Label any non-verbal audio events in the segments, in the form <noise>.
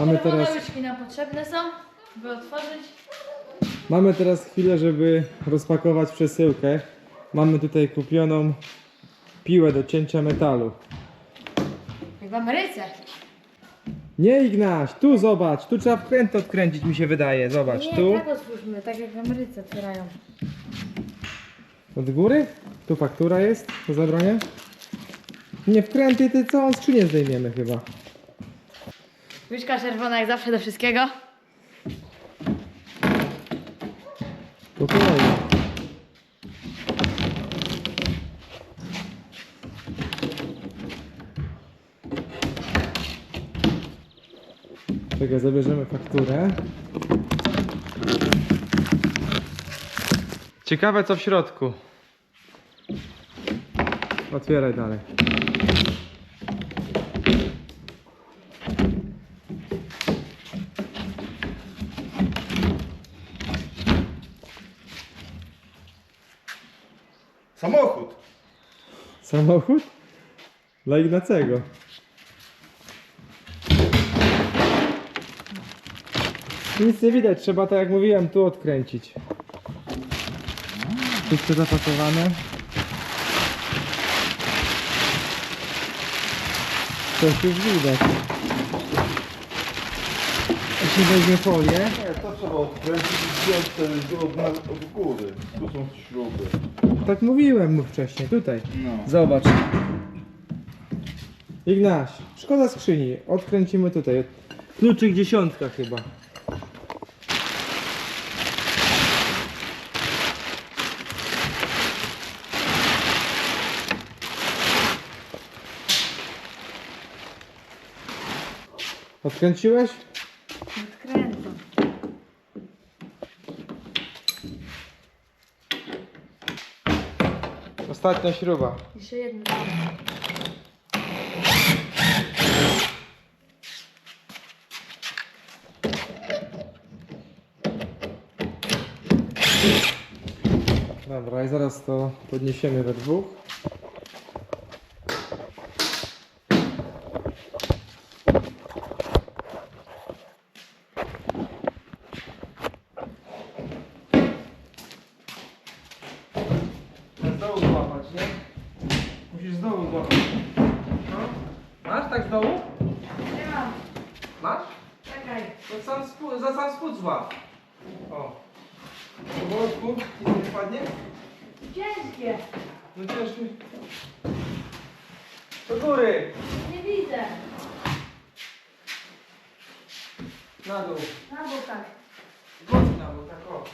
Mamy Czerwone teraz, łyżki nam potrzebne są, by otworzyć. mamy teraz chwilę, żeby rozpakować przesyłkę. Mamy tutaj kupioną piłę do cięcia metalu. Jak w Ameryce. Nie Ignaś, tu zobacz, tu trzeba wkręt odkręcić mi się wydaje, zobacz, Nie, tu. tak otwórzmy, tak jak w Ameryce otwierają. Od góry? Tu faktura jest do zabrania? Nie wkręty, ty całą skrzynię zdejmiemy chyba. Łyżka czerwona jak zawsze do wszystkiego. Po kolei. Czekaj, zabierzemy fakturę. Ciekawe co w środku. Otwieraj dalej. Samochód. Samochód? Dla Ignacego. Nic nie widać, trzeba tak jak mówiłem tu odkręcić. Wszystko zapakowane. Coś już widać. Jeśli weźmie folię, Nie, to trzeba odkręcić i zdjąć od, od góry. Tu są śruby. Tak mówiłem mu wcześniej, tutaj. No. Zobacz. Ignaś, szkoda skrzyni. Odkręcimy tutaj. Kluczyk dziesiątka chyba. Odkręciłeś? Ostatnia śruba. Jeszcze jedno. Dobra, i zaraz to podniesiemy we dwóch. Złapać. No. Masz tak z dołu? Nie mam. Masz? Czekaj. To sam spód, za sam spód złap. O. Powolutku, nic nie wpadnie? Ciężkie. No ciężki. Do góry! Nie widzę. Na dół. Na bokach. Mocno na dół, tak o.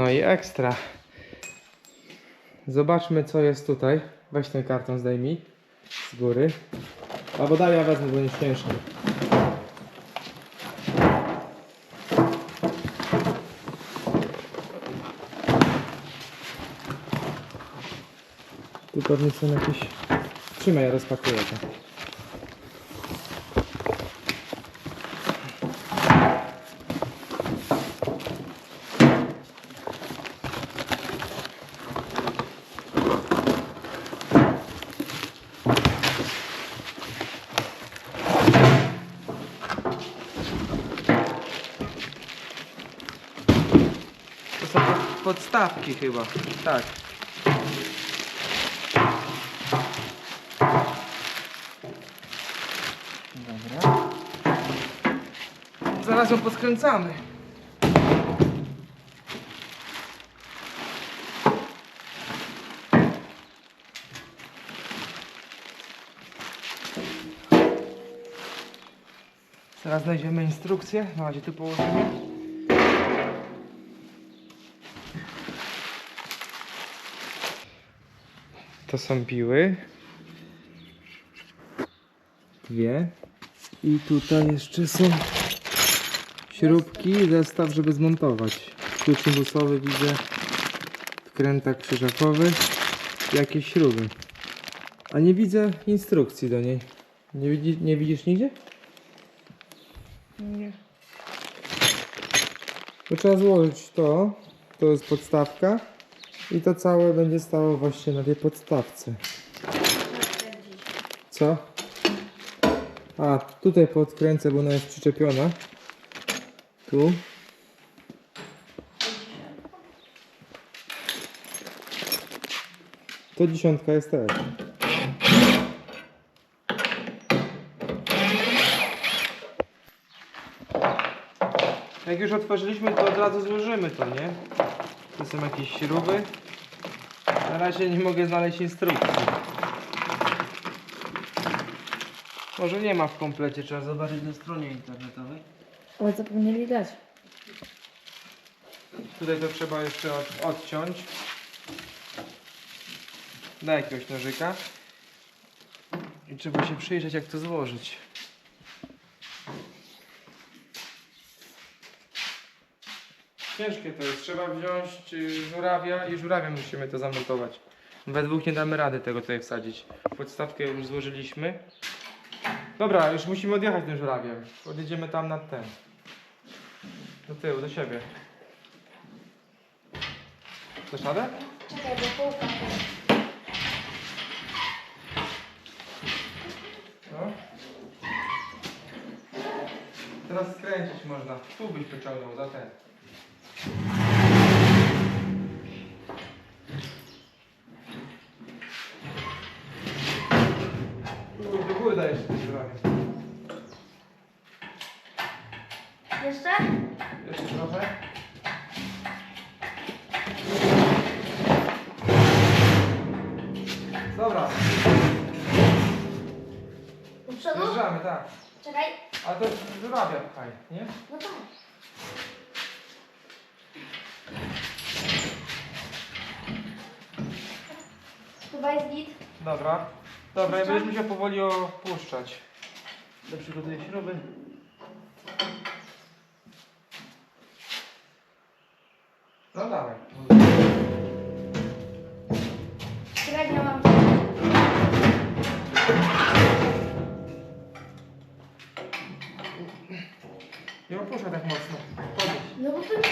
No i ekstra. Zobaczmy co jest tutaj. Weź ten karton zdejmij z góry. Albo daj ja wezmę, bo jest ciężki. Tu pewnie są jakieś... Trzymaj, ja rozpakuję. To są pod- podstawki chyba. Tak. Dobra. Zaraz ją poskręcamy. Zaraz znajdziemy instrukcję. Na razie tu położymy. To są piły. Dwie. I tutaj jeszcze są śrubki, zestaw, żeby zmontować. Klucz imbusowy widzę, wkrętak krzyżakowy, jakieś śruby. A nie widzę instrukcji do niej. Nie, widzi, nie widzisz nigdzie? Nie. To trzeba złożyć to. To jest podstawka. I to całe będzie stało właśnie na tej podstawce. Co? A, tutaj podkręcę, bo ona jest przyczepiona. Tu. To dziesiątka jest. Jak już otworzyliśmy, to od razu złożymy to, nie? Są jakieś śruby. Na razie nie mogę znaleźć instrukcji. Może nie ma w komplecie, trzeba zobaczyć na stronie internetowej. Ale zapomnieli dać. Tutaj to trzeba jeszcze od, odciąć. Daj jakiegoś nożyka. I trzeba się przyjrzeć jak to złożyć. Ciężkie to jest. Trzeba wziąć y, żurawia i żurawiem musimy to zamontować. We dwóch nie damy rady tego tutaj wsadzić. Podstawkę już złożyliśmy. Dobra, już musimy odjechać tym żurawiem. Odjedziemy tam na ten. Do tyłu, do siebie. Chcesz radę? Czekaj, bo półka. No. Teraz skręcić można. Tu byś pociągnął za ten. Czekaj. Ale to żurawia pchaj, nie? No tak. Chyba jest git. Dobra. Dobra, będziesz musiał powoli opuszczać. Ja przygotuję śruby. No dawaj. Średnio mam. Nie opuszczaj tak mocno. Podnieś. No bo to jest.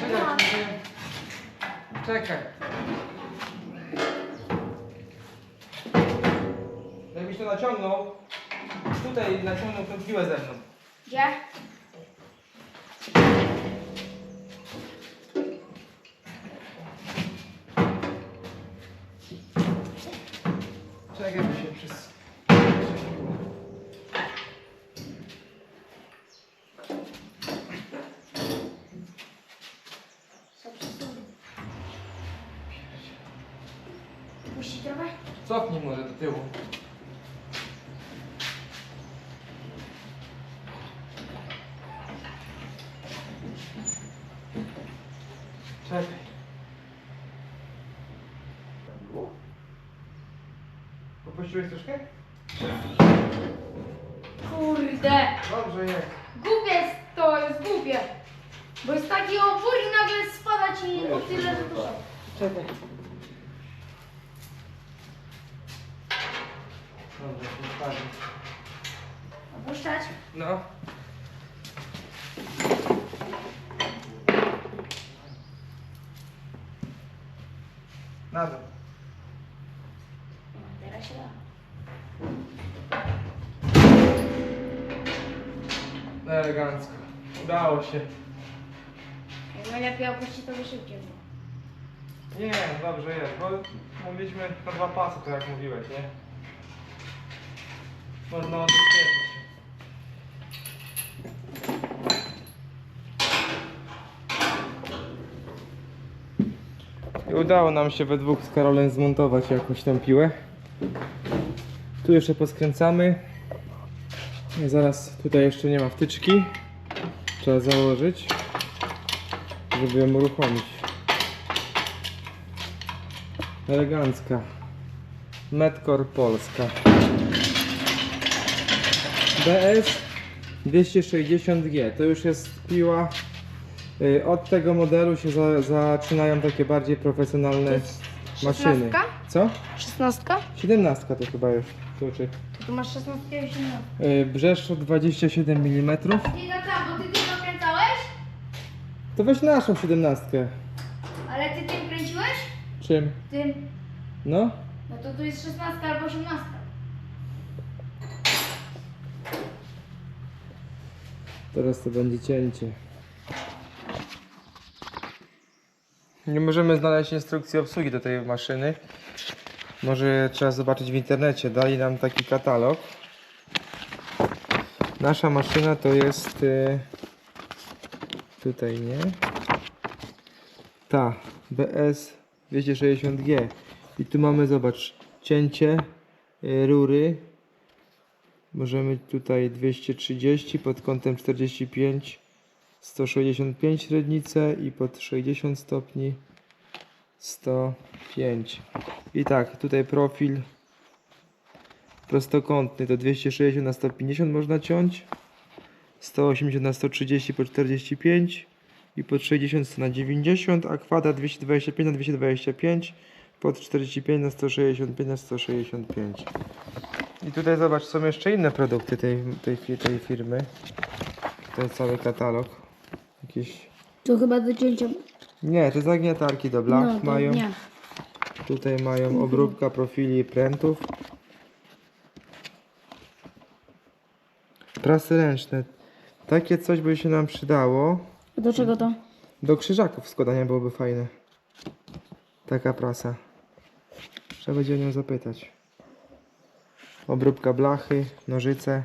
Czekaj, nie- Czekaj. Jakbyś to naciągnął, tutaj naciągnął tą piłę ze mną. Gdzie? Czekaj, by się przez... Co przesuwam? Puści trochę? Cofnij może do tyłu. Czekaj. Popuściłeś troszkę? Kurde! Dobrze jest. Głupie jest to, jest głupie. Bo jest taki opór i nagle spada ci o tyle, że to Czekaj. Dobrze, postawię. Opuszczać? No. Na dół. Teraz się da. Elegancko. Udało się. Jak najlepiej opuścić, to by szybciej było. Nie, dobrze jest, bo mówiliśmy na dwa pasy, to jak mówiłeś, nie? Można odbezpieczyć. I udało nam się we dwóch z Karolem zmontować jakoś tą piłę. Tu jeszcze poskręcamy. I zaraz tutaj jeszcze nie ma wtyczki. Trzeba założyć, żeby ją uruchomić. Elegancka. Metcor Polska. BS 260G. To już jest piła. y, Od tego modelu się za, zaczynają takie bardziej profesjonalne maszyny. Szesnastka? Co? Szesnastka? 17 to chyba już tuczy. To tu masz szesnastkę i osiemnastkę. Yy, Brzeszczot 27 mm. Ty na tam, bo ty ty dokręcałeś? To weź naszą siedemnastkę. Ale ty tym kręciłeś? Czym? Tym. No? No to tu jest 16 albo 18. Teraz to będzie cięcie. Nie możemy znaleźć instrukcji obsługi do tej maszyny. Może trzeba zobaczyć w internecie. Dali nam taki katalog. Nasza maszyna to jest y, tutaj, nie? Ta BS 260G. I tu mamy, zobacz, cięcie y, rury Możemy tutaj 230 pod kątem 45 165 średnicę i pod 60 stopni 105 i tak tutaj profil prostokątny to 260 na 150 można ciąć 180 na 130 po 45 i pod 60 na 90 a kwadrat 225 na 225 pod 45 na 165 na 165 i tutaj zobacz, są jeszcze inne produkty tej, tej, tej firmy. To jest cały katalog. Jakieś... Tu chyba do cięcia. Nie, to zagniatarki do blach no, to mają. Nie. Tutaj mają obróbka profili i prętów. Prasy ręczne. Takie coś by się nam przydało. Do czego to? Do krzyżaków składania byłoby fajne. Taka prasa. Trzeba będzie o nią zapytać. Obróbka blachy, nożyce,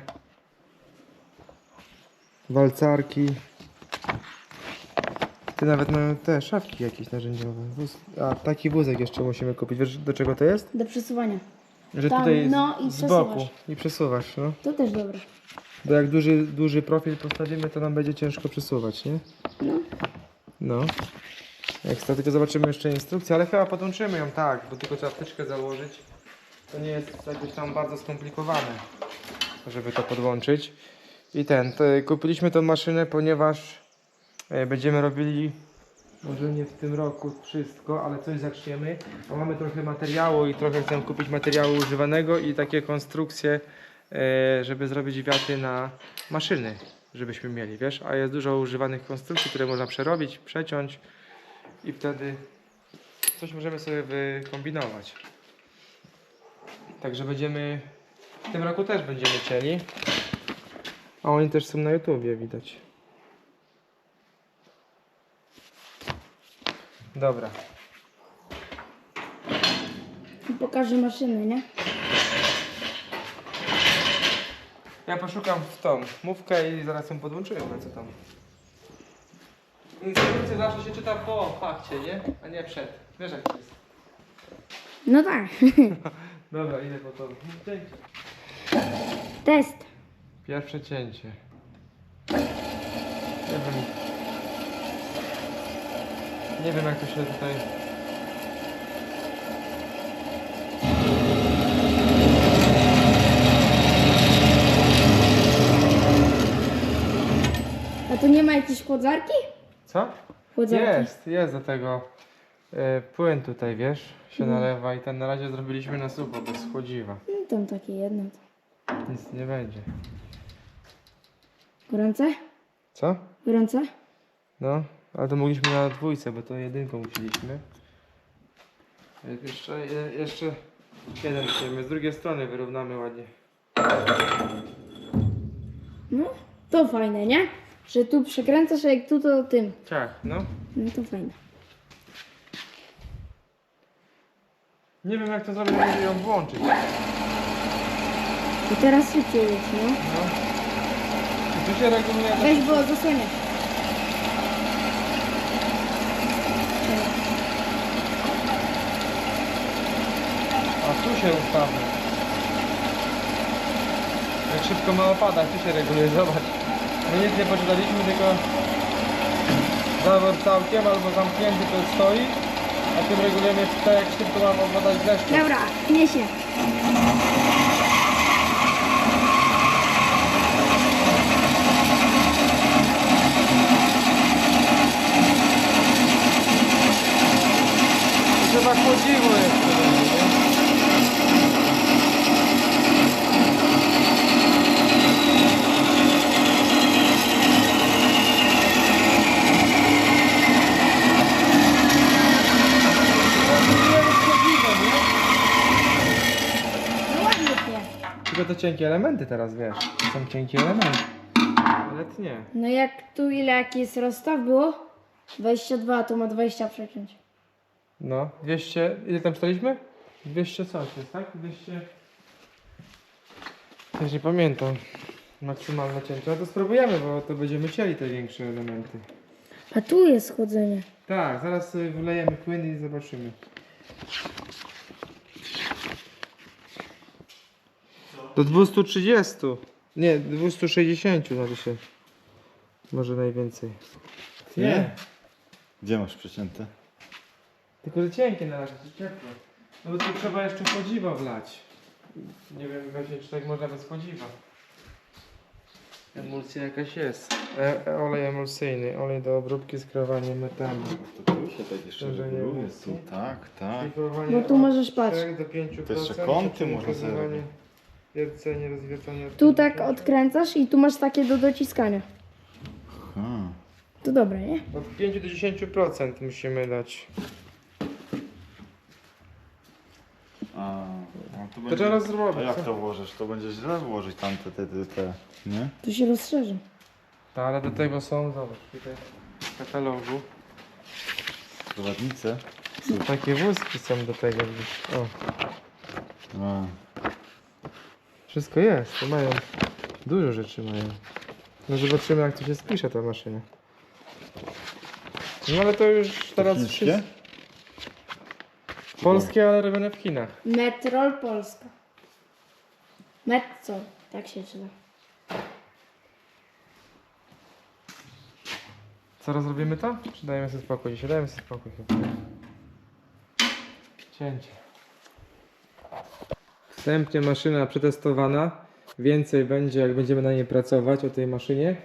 walcarki. Ty nawet mają te szafki jakieś narzędziowe. Wóz... A taki wózek jeszcze musimy kupić. Wiesz do czego to jest? Do przesuwania. Że Tam, tutaj no i z boku przesuwasz. i przesuwasz, no. To też dobre. Bo jak duży, duży profil postawimy, to nam będzie ciężko przesuwać, nie? No. No. To tylko zobaczymy jeszcze instrukcję, ale chyba podłączymy ją tak, bo tylko trzeba wtyczkę założyć. To nie jest jakoś tam bardzo skomplikowane, żeby to podłączyć. I ten, to kupiliśmy tą maszynę, ponieważ e, będziemy robili może nie w tym roku wszystko, ale coś zaczniemy. Bo mamy trochę materiału i trochę chcę kupić materiału używanego i takie konstrukcje, e, żeby zrobić wiaty na maszyny, żebyśmy mieli, wiesz? A jest dużo używanych konstrukcji, które można przerobić, przeciąć i wtedy coś możemy sobie wykombinować. Także będziemy, w tym roku też będziemy cieli. A oni też są na YouTubie, widać. Dobra. Pokażę maszyny, nie? Ja poszukam w tą mówkę i zaraz ją podłączymy, co tam. Instrukcje zawsze się czyta po fakcie, nie? A nie przed. Wiesz jak to jest. No tak. <laughs> Dobra, idę po to. Test. Pierwsze cięcie. Nie wiem. Nie wiem jak to się tutaj... A tu nie ma jakiejś chłodzarki? Co? Jest, jest do tego e, płyn tutaj, wiesz, się Mhm. nalewa i ten na razie zrobiliśmy na sucho, bez chłodziwa. No, tam takie jedno. Nic nie będzie. Gorące? Co? Gorące? No, ale to mogliśmy na dwójce, bo to jedynką musieliśmy. Jak Jeszcze, je, jeszcze jeden chcemy, z drugiej strony wyrównamy ładnie. No, to fajne, nie? Że tu przekręcasz, a jak tu to tym. Tak, no. No to fajne. Nie wiem jak to zrobić, żeby ją włączyć. I teraz szybciej jest, no. No. I tu się reguluje... Weź, bo zasłaniasz. A tu się ustawmy. Jak szybko ma opadać, tu się reguluje, zobacz. My nic nie poczytaliśmy, tylko zawór całkiem albo zamknięty to stoi, a tym regulujemy tak jak szybko ma opadać deszcz. Dobra, niesie. Trzeba chłodziło jeszcze. będzie, nie? Tylko te cienkie elementy teraz, wiesz. To są cienkie elementy. Ale tnie. No jak tu ile jaki jest rozstaw było? 22, to ma 20 przeciąć. No, 200, ile tam czytaliśmy? 200 coś jest, tak? 200... Też nie pamiętam. Maksymalne cięcie. No to spróbujemy, bo to będziemy cieli te większe elementy. A tu jest chłodzenie. Tak, zaraz sobie wlejemy płyn i zobaczymy. Do 230. Nie, 260 znaczy się. Może najwięcej. Nie. Gdzie masz przecięte? Tylko że cienkie na razie, to ciepło. No bo tu trzeba jeszcze chodziwa wlać. Nie wiem właśnie czy tak można bez chodziwa. Emulsja jakaś jest. E, e, olej emulsyjny, olej do obróbki skrowania metalu. To tu się tak jeszcze Może nie reguluje. Tu, tak, tak. No tu możesz patrzeć. 4 do 5%. To jeszcze kąty można sobie przeciwko robić. Wiercenie, rozwiercenie. Tu tak odkręcasz i tu masz takie do dociskania. Hmm. To dobre, nie? Od 5 do 10% musimy dać. A, no to będzie... trzeba A zrobić. jak co? to włożysz? To będzie źle włożyć tamte, te, te, te, nie? Tu się rozszerzy. Tak, ale do tego są, zobacz, tutaj w katalogu. Prowadnice. Takie wózki są do tego. widzisz. O, A, wszystko jest, to mają. Dużo rzeczy mają. No zobaczymy jak to się spisze ta maszyna. No ale to już teraz wszystko. Polskie, ale robione w Chinach. Metrol Polska. Metco, tak się czyta. Zaraz robimy to? Czy dajemy sobie spokój? Dzisiaj dajemy sobie spokój chyba. Cięcie. Wstępnie maszyna przetestowana. Więcej będzie jak będziemy na niej pracować o tej maszynie.